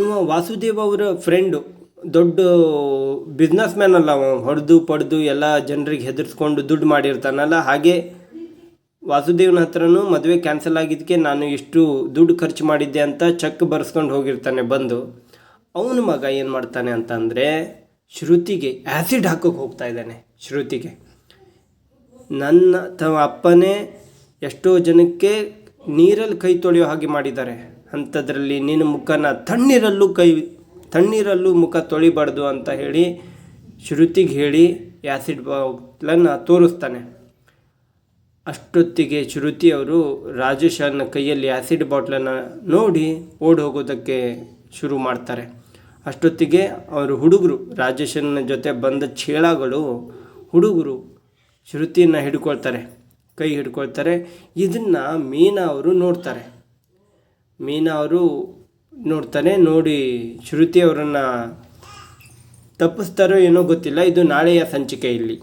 ಇವ ವಾಸುದೇವ್ ಅವರ ಫ್ರೆಂಡು ದೊಡ್ಡ ಬಿಸ್ನೆಸ್ ಮ್ಯಾನ್ ಅಲ್ಲ ಅವ. ಹೊಡೆದು, ಪಡೆದು ಎಲ್ಲ ಜನರಿಗೆ ಹೆದರ್ಸ್ಕೊಂಡು ದುಡ್ಡು ಮಾಡಿರ್ತಾನಲ್ಲ. ಹಾಗೆ ವಾಸುದೇವನ ಹತ್ರನೂ ಮದುವೆ ಕ್ಯಾನ್ಸಲ್ ಆಗಿದ್ದಕ್ಕೆ ನಾನು ಇಷ್ಟು ದುಡ್ಡು ಖರ್ಚು ಮಾಡಿದ್ದೆ ಅಂತ ಚೆಕ್ ಬರ್ಸ್ಕೊಂಡು ಹೋಗಿರ್ತಾನೆ ಬಂದು. ಅವನ ಮಗ ಏನು ಮಾಡ್ತಾನೆ ಅಂತಂದರೆ ಶ್ರುತಿಗೆ ಆ್ಯಸಿಡ್ ಹಾಕೋಕೆ ಹೋಗ್ತಾ ಇದ್ದಾನೆ, ಶ್ರುತಿಗೆ. ನನ್ನ ತಮ್ಮ ಅಪ್ಪನೇ ಎಷ್ಟೋ ಜನಕ್ಕೆ ನೀರಲ್ಲಿ ಕೈ ತೊಳೆಯೋ ಹಾಗೆ ಮಾಡಿದ್ದಾರೆ. ಅಂಥದ್ರಲ್ಲಿ ನಿನ್ನ ಮುಖನ ತಣ್ಣೀರಲ್ಲೂ ಕೈ, ತಣ್ಣೀರಲ್ಲೂ ಮುಖ ತೊಳಿಬಾರ್ದು ಅಂತ ಹೇಳಿ ಶ್ರುತಿಗೆ ಹೇಳಿ ಆ್ಯಸಿಡ್ ಬಾಟ್ಲನ್ನು ತೋರಿಸ್ತಾನೆ. ಅಷ್ಟೊತ್ತಿಗೆ ಶ್ರುತಿ ಅವರು ರಾಜೇಶನ ಕೈಯಲ್ಲಿ ಆ್ಯಸಿಡ್ ಬಾಟ್ಲನ್ನು ನೋಡಿ ಓಡಿ ಹೋಗೋದಕ್ಕೆ ಶುರು ಮಾಡ್ತಾರೆ. ಅಷ್ಟೊತ್ತಿಗೆ ಅವರು ಹುಡುಗರು, ರಾಜೇಶನ ಜೊತೆ ಬಂದ ಚೇಳಗಳು ಹುಡುಗರು ಶ್ರುತಿಯನ್ನು ಹಿಡ್ಕೊಳ್ತಾರೆ. ಕೈ ಹಿಡ್ಕೊಳ್ತಾರೆ. ಇದನ್ನು ಮೀನಾ ಅವರು ನೋಡ್ತಾರೆ. ಮೀನಾ ಅವರು ನೋಡ್ತಾನೆ, ನೋಡಿ ಶ್ರುತಿ ಅವರನ್ನು ತಪ್ಪಿಸ್ತಾರೋ ಏನೋ ಗೊತ್ತಿಲ್ಲ. ಇದು ನಾಳೆಯ ಸಂಚಿಕೆ ಇಲ್ಲಿ